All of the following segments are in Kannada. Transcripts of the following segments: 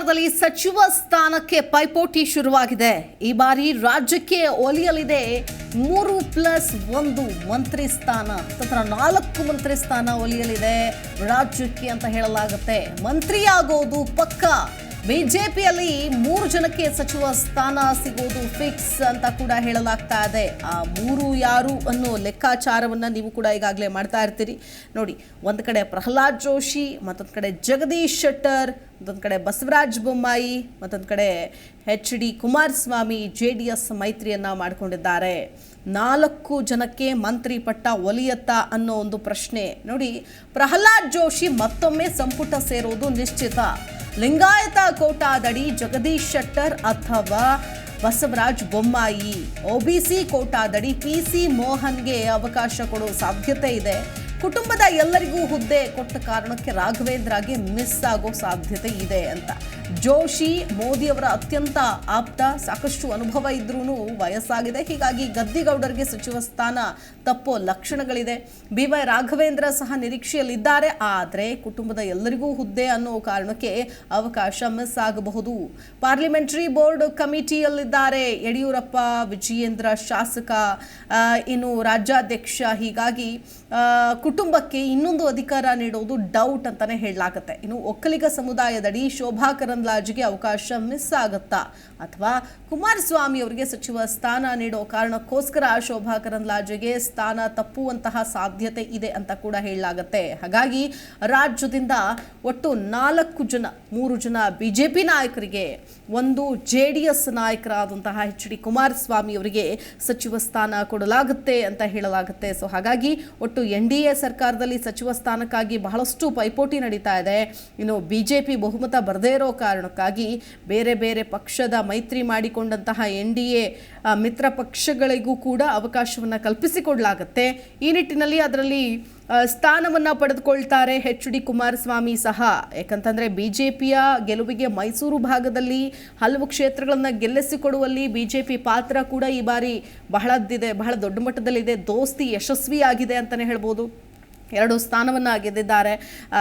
ಸರ್ಕಾರದಲ್ಲಿ ಸಚಿವ ಸ್ಥಾನಕ್ಕೆ ಪೈಪೋಟಿ ಶುರುವಾಗಿದೆ. ಈ ಬಾರಿ ರಾಜ್ಯಕ್ಕೆ ಒಲಿಯಲಿದೆ ಮೂರು ಪ್ಲಸ್ ಒಂದು ಮಂತ್ರಿ ಸ್ಥಾನ. ತತ್ರ ನಾಲ್ಕು ಮಂತ್ರಿ ಸ್ಥಾನ ಒಲಿಯಲಿದೆ. ರಾಜ್ಯಕ್ಕೆ ಅಂತ ಹೇಳಲಾಗುತ್ತೆ. ಮಂತ್ರಿಯಾಗೋದು ಪಕ್ಕ. ಬಿಜೆಪಿಯಲ್ಲಿ ಮೂರು ಜನಕ್ಕೆ ಸಚಿವ ಸ್ಥಾನ ಸಿಗೋದು ಫಿಕ್ಸ್ ಅಂತ ಕೂಡ ಹೇಳಲಾಗ್ತಾ ಇದೆ. ಆ ಮೂರು ಯಾರು ಅನ್ನೋ ಲೆಕ್ಕಾಚಾರವನ್ನು ನೀವು ಕೂಡ ಈಗಾಗಲೇ ಮಾಡ್ತಾ ಇರ್ತೀರಿ. ನೋಡಿ, ಒಂದು ಕಡೆ ಪ್ರಹ್ಲಾದ್ ಜೋಶಿ, ಮತ್ತೊಂದು ಕಡೆ ಜಗದೀಶ್ ಶೆಟ್ಟರ್, ಮತ್ತೊಂದು ಕಡೆ ಬಸವರಾಜ್ ಬೊಮ್ಮಾಯಿ, ಮತ್ತೊಂದು ಕಡೆ H D Kumaraswamy, J D S ಮೈತ್ರಿಯನ್ನು ಮಾಡಿಕೊಂಡಿದ್ದಾರೆ. ನಾಲ್ಕು ಜನಕ್ಕೆ ಮಂತ್ರಿ ಪಟ್ಟ ಒಲಿಯತ್ತಾ ಅನ್ನೋ ಒಂದು ಪ್ರಶ್ನೆ. ನೋಡಿ, ಪ್ರಹ್ಲಾದ್ ಜೋಶಿ ಮತ್ತೊಮ್ಮೆ ಸಂಪುಟ ಸೇರೋದು ನಿಶ್ಚಿತ. ಲಿಂಗಾಯತ ಕೋಟಾದಡಿ ಜಗದೀಶ್ ಶೆಟ್ಟರ್ ಅಥವಾ ಬಸವರಾಜ್ ಬೊಮ್ಮಾಯಿ. ಒಬಿಸಿ ಕೋಟಾದಡಿ ಪಿ ಸಿ ಮೋಹನ್ಗೆ ಅವಕಾಶ ಕೊಡೋ ಸಾಧ್ಯತೆ ಇದೆ. ಕುಟುಂಬದ ಎಲ್ಲರಿಗೂ ಹುದ್ದೆ ಕೊಟ್ಟ ಕಾರಣಕ್ಕೆ ರಾಘವೇಂದ್ರಗೆ ಮಿಸ್ ಆಗೋ ಸಾಧ್ಯತೆ ಇದೆ ಅಂತ. ಜೋಶಿ ಮೋದಿಯವರ ಅತ್ಯಂತ ಆಪ್ತ, ಸಾಕಷ್ಟು ಅನುಭವ ಇದ್ರೂ ವಯಸ್ಸಾಗಿದೆ. ಹೀಗಾಗಿ ಗದ್ದಿಗೌಡರಿಗೆ ಸಚಿವ ಸ್ಥಾನ ತಪ್ಪೋ ಲಕ್ಷಣಗಳಿದೆ. ಬಿ ವೈ ರಾಘವೇಂದ್ರ ಸಹ ನಿರೀಕ್ಷೆಯಲ್ಲಿದ್ದಾರೆ. ಆದರೆ ಕುಟುಂಬದ ಎಲ್ಲರಿಗೂ ಹುದ್ದೆ ಅನ್ನೋ ಕಾರಣಕ್ಕೆ ಅವಕಾಶ ಮಿಸ್ ಆಗಬಹುದು. ಪಾರ್ಲಿಮೆಂಟರಿ ಬೋರ್ಡ್ ಕಮಿಟಿಯಲ್ಲಿದ್ದಾರೆ. ಯಡಿಯೂರಪ್ಪ, ವಿಜಯೇಂದ್ರ ಶಾಸಕ ಇನ್ನು ರಾಜ್ಯಾಧ್ಯಕ್ಷ. ಹೀಗಾಗಿ ಕುಟುಂಬಕ್ಕೆ ಇನ್ನೊಂದು ಅಧಿಕಾರ ನೀಡೋದು ಡೌಟ್ ಅಂತಾನೆ ಹೇಳಲಾಗುತ್ತೆ. ಇನ್ನು ಒಕ್ಕಲಿಗ ಸಮುದಾಯದಡಿ ಶೋಭಾ ಕರಂದ್ಲಾಜೆಗೆ ಅವಕಾಶ ಮಿಸ್ ಆಗುತ್ತಾ? ಅಥವಾ ಕುಮಾರಸ್ವಾಮಿ ಅವರಿಗೆ ಸಚಿವ ಸ್ಥಾನ ನೀಡೋ ಕಾರಣಕ್ಕೋಸ್ಕರ ಶೋಭಾ ಕರಂದ್ಲಾಜೆಗೆ ಸ್ಥಾನ ತಪ್ಪುವಂತಹ ಸಾಧ್ಯತೆ ಇದೆ ಅಂತ ಕೂಡ ಹೇಳಲಾಗುತ್ತೆ. ಹಾಗಾಗಿ ರಾಜ್ಯದಿಂದ ಒಟ್ಟು ನಾಲ್ಕು ಜನ, ಮೂರು ಜನ ಬಿಜೆಪಿ ನಾಯಕರಿಗೆ, ಒಂದು ಜೆ ಡಿ ಎಸ್ ನಾಯಕರಾದಂತಹ ಎಚ್ ಡಿ ಕುಮಾರಸ್ವಾಮಿ ಅವರಿಗೆ ಸಚಿವ ಸ್ಥಾನ ಕೊಡಲಾಗುತ್ತೆ ಅಂತ ಹೇಳಲಾಗುತ್ತೆ. ಸೊ, ಹಾಗಾಗಿ ಒಟ್ಟು ಎನ್ ಡಿ ಎ ಸರ್ಕಾರದಲ್ಲಿ ಸಚಿವ ಸ್ಥಾನಕ್ಕಾಗಿ ಬಹಳಷ್ಟು ಪೈಪೋಟಿ ನಡೀತಾ ಇದೆ. ಇನ್ನು ಬಿಜೆಪಿ ಬಹುಮತ ಬರದೇ ಇರೋ ಕಾರಣಕ್ಕಾಗಿ ಬೇರೆ ಬೇರೆ ಪಕ್ಷದ ಮೈತ್ರಿ ಮಾಡಿಕೊಂಡಂತಹ ಎನ್ ಡಿ ಎ ಮಿತ್ರ ಪಕ್ಷಗಳಿಗೂ ಕೂಡ ಅವಕಾಶವನ್ನು ಕಲ್ಪಿಸಿಕೊಡಲಾಗುತ್ತೆ. ಈ ನಿಟ್ಟಿನಲ್ಲಿ ಅದರಲ್ಲಿ ಸ್ಥಾನವನ್ನು ಪಡೆದುಕೊಳ್ತಾರೆ ಎಚ್ ಡಿ ಕುಮಾರಸ್ವಾಮಿ ಸಹ. ಯಾಕಂತಂದರೆ ಬಿ ಜೆ ಪಿಯ ಗೆಲುವಿಗೆ ಮೈಸೂರು ಭಾಗದಲ್ಲಿ ಹಲವು ಕ್ಷೇತ್ರಗಳನ್ನು ಗೆಲ್ಲಿಸಿಕೊಡುವಲ್ಲಿ ಬಿ ಜೆ ಪಿ ಪಾತ್ರ ಕೂಡ ಈ ಬಾರಿ ಬಹಳದ್ದಿದೆ, ಬಹಳ ದೊಡ್ಡ ಮಟ್ಟದಲ್ಲಿದೆ. ದೋಸ್ತಿ ಯಶಸ್ವಿಯಾಗಿದೆ ಅಂತಲೇ ಹೇಳ್ಬೋದು. ಎರಡು ಸ್ಥಾನವನ್ನು ಗೆದ್ದಿದ್ದಾರೆ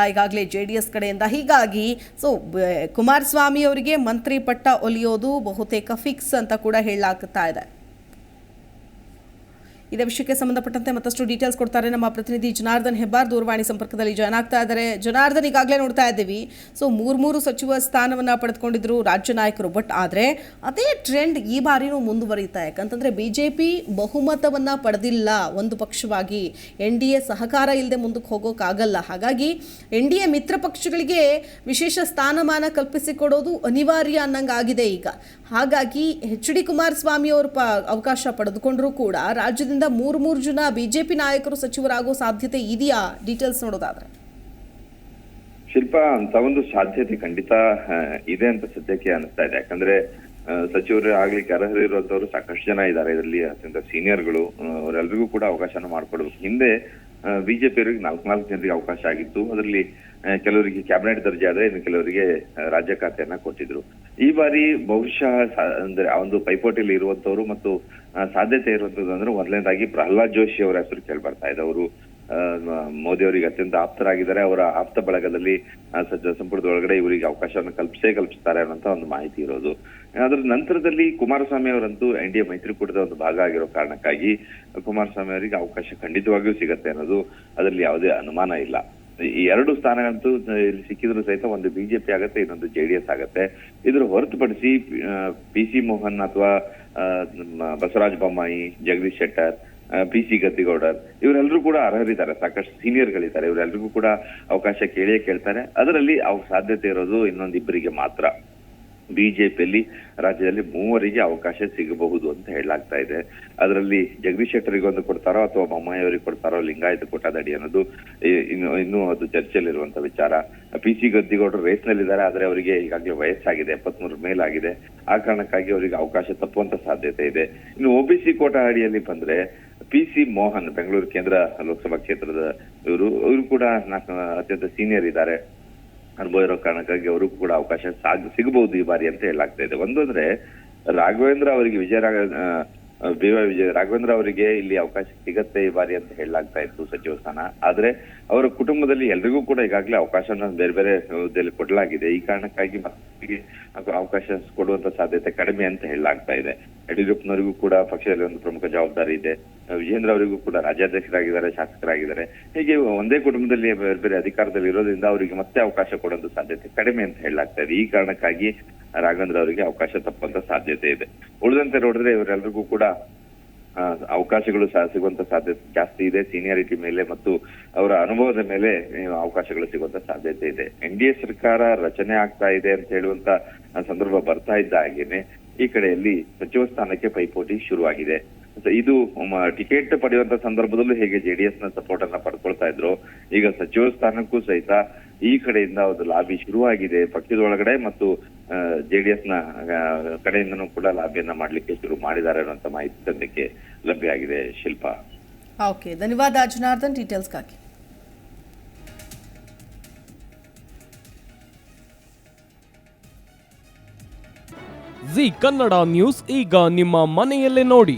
ಈಗಾಗಲೇ ಜೆ ಡಿ ಎಸ್ ಕಡೆಯಿಂದ. ಹೀಗಾಗಿ ಸೊ ಕುಮಾರಸ್ವಾಮಿ ಅವರಿಗೆ ಮಂತ್ರಿ ಪಟ್ಟ ಒಲಿಯೋದು ಬಹುತೇಕ ಫಿಕ್ಸ್ ಅಂತ ಕೂಡ ಹೇಳಲಾಗ್ತಾ ಇದೆ. ಇದೇ ವಿಷಯಕ್ಕೆ ಸಂಬಂಧಪಟ್ಟಂತೆ ಮತ್ತಷ್ಟು ಡೀಟೇಲ್ಸ್ ಕೊಡ್ತಾರೆ ನಮ್ಮ ಪ್ರತಿನಿಧಿ ಜನಾರ್ದನ್ ಹೆಬ್ಬಾರ್. ದೂರವಾಣಿ ಸಂಪರ್ಕದಲ್ಲಿ ಜಾಯ್ನ್ ಆಗ್ತಾ ಇದ್ದಾರೆ. ಜನಾರ್ದನ್, ಈಗಾಗಲೇ ನೋಡ್ತಾ ಇದ್ದೀವಿ. ಸೊ ಮೂರು ಮೂರು ಸಚಿವ ಸ್ಥಾನವನ್ನು ಪಡೆದುಕೊಂಡಿದ್ರು ರಾಜ್ಯ ನಾಯಕರು. ಬಟ್ ಆದರೆ ಅದೇ ಟ್ರೆಂಡ್ ಈ ಬಾರಿನೂ ಮುಂದುವರಿಯುತ್ತಾ ಯಾಕಂತಂದರೆ ಬಿ ಜೆ ಪಿ ಬಹುಮತವನ್ನು ಪಡೆದಿಲ್ಲ. ಒಂದು ಪಕ್ಷವಾಗಿ ಎನ್ ಡಿ ಎ ಸಹಕಾರ ಇಲ್ಲದೆ ಮುಂದಕ್ಕೆ ಹೋಗೋಕ್ಕಾಗಲ್ಲ ಹಾಗಾಗಿ ಎನ್ ಡಿ ಎ ಮಿತ್ರ ಪಕ್ಷಗಳಿಗೆ ವಿಶೇಷ ಸ್ಥಾನಮಾನ ಕಲ್ಪಿಸಿಕೊಡೋದು ಅನಿವಾರ್ಯ ಅನ್ನಂಗಾಗಿದೆ ಈಗ. ಹಾಗಾಗಿ ಎಚ್ ಡಿ ಕುಮಾರಸ್ವಾಮಿ ಅವರು ಪ ಅವಕಾಶ ಪಡೆದುಕೊಂಡರೂ ಕೂಡ ರಾಜ್ಯದಿಂದ ಮೂರು ಮೂರು ಜನ ಬಿಜೆಪಿ ನಾಯಕರು ಸಚಿವರಾಗೋ ಸಾಧ್ಯತೆ ಇದೆಯಾ? ಡೀಟೇಲ್ಸ್ ನೋಡೋದಾದ್ರೆ. ಶಿಲ್ಪ, ಅಂತ ಒಂದು ಸಾಧ್ಯತೆ ಖಂಡಿತ ಇದೆ ಅಂತ ಸದ್ಯಕ್ಕೆ ಅನಿಸ್ತಾ ಇದೆ. ಯಾಕಂದ್ರೆ ಸಚಿವರು ಆಗ್ಲಿಕ್ಕೆ ಅರ್ಹರಿರುವಂತವ್ರು ಸಾಕಷ್ಟು ಜನ ಇದ್ದಾರೆ. ಇದರಲ್ಲಿ ಅತ್ಯಂತ ಸೀನಿಯರ್ಗಳು ಅವರೆಲ್ಲರಿಗೂ ಕೂಡ ಅವಕಾಶನ ಮಾಡ್ಕೊಡ್ಬೇಕು. ಹಿಂದೆ ಬಿಜೆಪಿ ಅವರಿಗೆ ನಾಲ್ಕು ನಾಲ್ಕು ಜನರಿಗೆ ಅವಕಾಶ ಆಗಿತ್ತು. ಅದರಲ್ಲಿ ಕೆಲವರಿಗೆ ಕ್ಯಾಬಿನೆಟ್ ದರ್ಜೆ ಆದ್ರೆ ಇನ್ನು ಕೆಲವರಿಗೆ ರಾಜ್ಯ ಖಾತೆಯನ್ನ ಕೊಟ್ಟಿದ್ರು. ಈ ಬಾರಿ ಬಹುಶಃ ಅಂದ್ರೆ ಆ ಒಂದು ಪೈಪೋಟಿಯಲ್ಲಿ ಇರುವಂತವ್ರು ಮತ್ತು ಸಾಧ್ಯತೆ ಇರುವಂತದ್ದು ಅಂದ್ರೆ ಮೊದಲನೇದಾಗಿ ಪ್ರಹ್ಲಾದ್ ಜೋಶಿ ಅವರ ಹೆಸರು ಕೇಳಿ ಬರ್ತಾ ಇದೆ. ಅವರು ಮೋದಿ ಅವರಿಗೆ ಅತ್ಯಂತ ಆಪ್ತರಾಗಿದ್ದಾರೆ. ಅವರ ಆಪ್ತ ಬಳಗದಲ್ಲಿ ಸಂಪುಟದ ಒಳಗಡೆ ಇವರಿಗೆ ಅವಕಾಶವನ್ನು ಕಲ್ಪಿಸೇ ಕಲ್ಪಿಸ್ತಾರೆ ಅನ್ನೋಂತ ಒಂದು ಮಾಹಿತಿ ಇರೋದು. ಅದ್ರ ನಂತರದಲ್ಲಿ ಕುಮಾರಸ್ವಾಮಿ ಅವರಂತೂ ಎನ್ ಡಿ ಎ ಮೈತ್ರಿಕೂಟದ ಒಂದು ಭಾಗ ಆಗಿರೋ ಕಾರಣಕ್ಕಾಗಿ ಕುಮಾರಸ್ವಾಮಿ ಅವರಿಗೆ ಅವಕಾಶ ಖಂಡಿತವಾಗಿಯೂ ಸಿಗತ್ತೆ ಅನ್ನೋದು ಅದರಲ್ಲಿ ಯಾವುದೇ ಅನುಮಾನ ಇಲ್ಲ. ಈ ಎರಡು ಸ್ಥಾನಗಳಂತೂ ಇಲ್ಲಿ ಸಿಕ್ಕಿದ್ರು ಸಹಿತ ಒಂದು ಬಿಜೆಪಿ ಆಗತ್ತೆ, ಇನ್ನೊಂದು ಜೆಡಿಎಸ್ ಆಗತ್ತೆ. ಇದ್ರ ಹೊರತುಪಡಿಸಿ ಪಿ ಸಿ ಮೋಹನ್ ಅಥವಾ ಬಸವರಾಜ ಬೊಮ್ಮಾಯಿ, ಜಗದೀಶ್ ಶೆಟ್ಟರ್ ಪಿ ಸಿ ಗದ್ದಿಗೌಡರ್ ಇವರೆಲ್ಲರೂ ಕೂಡ ಅರ್ಹರಿದ್ದಾರೆ, ಸಾಕಷ್ಟು ಸೀನಿಯರ್ಗಳಿದ್ದಾರೆ. ಇವರೆಲ್ಲರಿಗೂ ಕೂಡ ಅವಕಾಶ ಕೇಳಿಯೇ ಕೇಳ್ತಾರೆ. ಅದರಲ್ಲಿ ಅವ್ರ ಸಾಧ್ಯತೆ ಇರೋದು ಇನ್ನೊಂದಿಬ್ಬರಿಗೆ ಮಾತ್ರ. ಬಿಜೆಪಿಯಲ್ಲಿ ರಾಜ್ಯದಲ್ಲಿ ಮೂವರಿಗೆ ಅವಕಾಶ ಸಿಗಬಹುದು ಅಂತ ಹೇಳಲಾಗ್ತಾ ಇದೆ. ಅದರಲ್ಲಿ ಜಗದೀಶ್ ಶೆಟ್ಟರಿಗೆ ಒಂದು ಕೊಡ್ತಾರೋ ಅಥವಾ ಬೊಮ್ಮಾಯಿ ಅವರಿಗೆ ಕೊಡ್ತಾರೋ, ಲಿಂಗಾಯತ ಕೋಟಾದಡಿ ಅನ್ನೋದು ಇನ್ನು, ಇನ್ನೂ ಅದು ಚರ್ಚೆಯಲ್ಲಿರುವಂತ ವಿಚಾರ. ಪಿ ಸಿ ಗದ್ದಿಗೌಡರು ರೇಸ್ನಲ್ಲಿದ್ದಾರೆ, ಆದರೆ ಅವರಿಗೆ ಈಗಾಗಲೇ ವಯಸ್ಸಾಗಿದೆ, ಎಪ್ಪತ್ಮೂರು ಮೇಲಾಗಿದೆ. ಆ ಕಾರಣಕ್ಕಾಗಿ ಅವರಿಗೆ ಅವಕಾಶ ತಪ್ಪುವಂತ ಸಾಧ್ಯತೆ ಇದೆ. ಇನ್ನು ಒಬಿಸಿ ಕೋಟಾ ಅಡಿಯಲ್ಲಿ ಬಂದ್ರೆ ಪಿ ಸಿ ಮೋಹನ್, ಬೆಂಗಳೂರು ಕೇಂದ್ರ ಲೋಕಸಭಾ ಕ್ಷೇತ್ರದ ಇವರು ಇವರು ಕೂಡ ಅತ್ಯಂತ ಸೀನಿಯರ್ ಇದ್ದಾರೆ. ಅನುಭವ ಇರೋ ಕಾರಣಕ್ಕಾಗಿ ಅವರಿಗೂ ಕೂಡ ಅವಕಾಶ ಸಾಗ್ ಸಿಗಬಹುದು ಈ ಬಾರಿ ಅಂತ ಹೇಳಲಾಗ್ತಾ ಇದೆ. ಒಂದು ಅಂದ್ರೆ, ರಾಘವೇಂದ್ರ ಅವರಿಗೆ ವಿಜಯ ರಾಘ ವಿಜಯ, ರಾಘವೇಂದ್ರ ಅವರಿಗೆ ಇಲ್ಲಿ ಅವಕಾಶ ಸಿಗತ್ತೆ ಈ ಬಾರಿ ಅಂತ ಹೇಳಲಾಗ್ತಾ ಇತ್ತು ಸಚಿವ ಸ್ಥಾನ. ಆದ್ರೆ, ಅವರ ಕುಟುಂಬದಲ್ಲಿ ಎಲ್ರಿಗೂ ಕೂಡ ಈಗಾಗಲೇ ಅವಕಾಶನ ಬೇರೆ ಬೇರೆ ಹುದ್ದೆಯಲ್ಲಿ ಕೊಡಲಾಗಿದೆ. ಈ ಕಾರಣಕ್ಕಾಗಿ ಮಕ್ಕಳಿಗೆ ಅವಕಾಶ ಕೊಡುವಂತ ಸಾಧ್ಯತೆ ಕಡಿಮೆ ಅಂತ ಹೇಳಲಾಗ್ತಾ ಇದೆ. ಯಡಿಯೂರಪ್ಪನವರಿಗೂ ಕೂಡ ಪಕ್ಷದಲ್ಲಿ ಒಂದು ಪ್ರಮುಖ ಜವಾಬ್ದಾರಿ ಇದೆ. ವಿಜೇಂದ್ರ ಅವರಿಗೂ ಕೂಡ ರಾಜ್ಯಾಧ್ಯಕ್ಷರಾಗಿದ್ದಾರೆ, ಶಾಸಕರಾಗಿದ್ದಾರೆ. ಹೀಗೆ ಒಂದೇ ಕುಟುಂಬದಲ್ಲಿ ಬೇರೆ ಬೇರೆ ಅಧಿಕಾರದಲ್ಲಿ ಇರೋದ್ರಿಂದ ಅವರಿಗೆ ಮತ್ತೆ ಅವಕಾಶ ಕೊಡುವಂತ ಸಾಧ್ಯತೆ ಕಡಿಮೆ ಅಂತ ಹೇಳಲಾಗ್ತಾ ಇದೆ. ಈ ಕಾರಣಕ್ಕಾಗಿ ರಾಘವೇಂದ್ರ ಅವರಿಗೆ ಅವಕಾಶ ತಪ್ಪುವಂತ ಸಾಧ್ಯತೆ ಇದೆ. ಉಳಿದಂತೆ ನೋಡಿದ್ರೆ ಇವರೆಲ್ಲರಿಗೂ ಕೂಡ ಅವಕಾಶಗಳು ಸಹ ಸಿಗುವಂತ ಸಾಧ್ಯತೆ ಜಾಸ್ತಿ ಇದೆ. ಸೀನಿಯಾರಿಟಿ ಮೇಲೆ ಮತ್ತು ಅವರ ಅನುಭವದ ಮೇಲೆ ಅವಕಾಶಗಳು ಸಿಗುವಂತ ಸಾಧ್ಯತೆ ಇದೆ. ಎನ್ ಡಿ ಸರ್ಕಾರ ರಚನೆ ಆಗ್ತಾ ಇದೆ ಅಂತ ಹೇಳುವಂತ ಸಂದರ್ಭ ಬರ್ತಾ ಇದ್ದ ಹಾಗೇನೆ ಈ ಕಡೆಯಲ್ಲಿ ಸಚಿವ ಸ್ಥಾನಕ್ಕೆ ಪೈಪೋಟಿ ಶುರುವಾಗಿದೆ. ಇದು ಟಿಕೆಟ್ ಪಡೆಯುವಂತ ಸಂದರ್ಭದಲ್ಲೂ ಹೇಗೆ ಜೆಡಿಎಸ್ನ ಸಪೋರ್ಟ್ ಅನ್ನ ಪಡ್ಕೊಳ್ತಾ ಇದ್ರು. ಈಗ ಸಚಿವ ಸ್ಥಾನಕ್ಕೂ ಸಹಿತ ಈ ಕಡೆಯಿಂದ ಒಂದು ಲಾಬಿ ಶುರುವಾಗಿದೆ. ಪಕ್ಷದ ಒಳಗಡೆ ಮತ್ತು ಜೆಡಿಎಸ್ನ ಆ, ಕಡೆಯಿಂದನೂ ಕೂಡ ಲಾಬಿಯನ್ನ ಮಾಡ್ಲಿಕ್ಕೆ ಶುರು ಮಾಡಿದ್ದಾರೆ ಅನ್ನುವಂತ ಮಾಹಿತಿ ಸದ್ಯಕ್ಕೆ ಲಭ್ಯ ಆಗಿದೆ ಶಿಲ್ಪಾ. ಓಕೆ ಧನ್ಯವಾದ ಜನಾರ್ದನ್ ಡೀಟೇಲ್ಸ್ಗಾಗಿ ಜಿ ಕನ್ನಡ ನ್ಯೂಸ್ ಈಗ ನಿಮ್ಮ ಮನೆಯಲ್ಲೇ ನೋಡಿ.